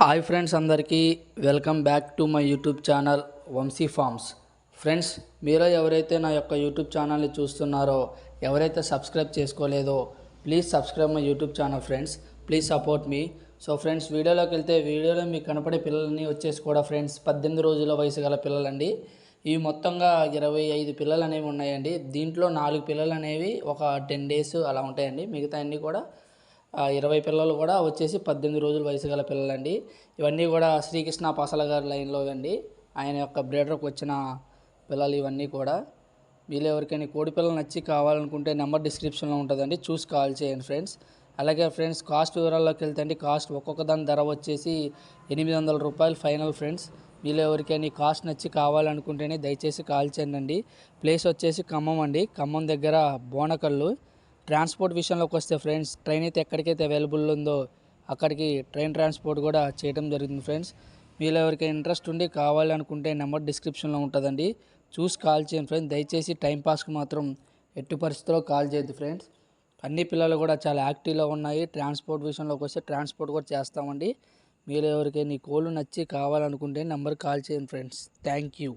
Hi friends అందరికీ welcome back to my YouTube channel Vamshi farms. Friends మీరు ఎవరైతే నా యొక్క యూట్యూబ్ ఛానల్ని చూస్తున్నారో ఎవరైతే subscribe చేసుకోలేదో please subscribe my YouTube channel friends. Please support me. So friends వీడియోలోకి వెళ్తే వీడియోలో మీకు కనపడే పిల్లలని వచ్చేసి కూడా ఫ్రెండ్స్ పద్దెనిమిది రోజుల వయసు గల పిల్లలండి. ఇవి మొత్తంగా ఇరవై ఐదు పిల్లలు అనేవి ఉన్నాయండి. దీంట్లో నాలుగు పిల్లలు అనేవి ఒక టెన్ డేస్ అలా ఉంటాయండి. మిగతా అన్నీ కూడా ఇరవై పిల్లలు కూడా వచ్చేసి పద్దెనిమిది రోజుల వయసు గల పిల్లలండి. ఇవన్నీ కూడా శ్రీకృష్ణ పాసల గారి లైన్లో అండి. ఆయన యొక్క బ్రీడర్కి వచ్చిన పిల్లలు ఇవన్నీ కూడా. వీళ్ళు ఎవరికైనా కోడి పిల్లలు నచ్చి కావాలనుకుంటే నెంబర్ డిస్క్రిప్షన్లో ఉంటుందండి. చూసి కాల్ చేయండి ఫ్రెండ్స్. అలాగే ఫ్రెండ్స్ కాస్ట్ వివరాల్లోకి వెళ్తే అండి కాస్ట్ ఒక్కొక్క దాని ధర వచ్చేసి ఎనిమిది వందల రూపాయలు ఫైనల్ ఫ్రెండ్స్. వీళ్ళు ఎవరికైనా కాస్ట్ నచ్చి కావాలనుకుంటేనే దయచేసి కాల్ చేయండి. ప్లేస్ వచ్చేసి ఖమ్మం అండి. ఖమ్మం దగ్గర బోనకల్లు. ట్రాన్స్పోర్ట్ విషయంలోకి వస్తే ఫ్రెండ్స్ ట్రైన్ అయితే ఎక్కడికైతే అవైలబుల్ ఉందో అక్కడికి ట్రైన్ ట్రాన్స్పోర్ట్ కూడా చేయడం జరుగుతుంది ఫ్రెండ్స్. మీరు ఎవరికైనా ఇంట్రెస్ట్ ఉండి కావాలనుకుంటే నెంబర్ డిస్క్రిప్షన్లో ఉంటుందండి. చూసి కాల్ చేయండి ఫ్రెండ్స్. దయచేసి టైంపాస్కి మాత్రం ఎట్టి పరిస్థితుల్లో కాల్ చేయొద్దు ఫ్రెండ్స్. అన్ని పిల్లలు కూడా చాలా యాక్టివ్లో ఉన్నాయి. ట్రాన్స్పోర్ట్ విషయంలోకి వస్తే ట్రాన్స్పోర్ట్ కూడా చేస్తామండి. మీరు ఎవరికైనా ఈ కోళ్ళు నచ్చి కావాలనుకుంటే నెంబర్ కాల్ చేయండి ఫ్రెండ్స్. Thank you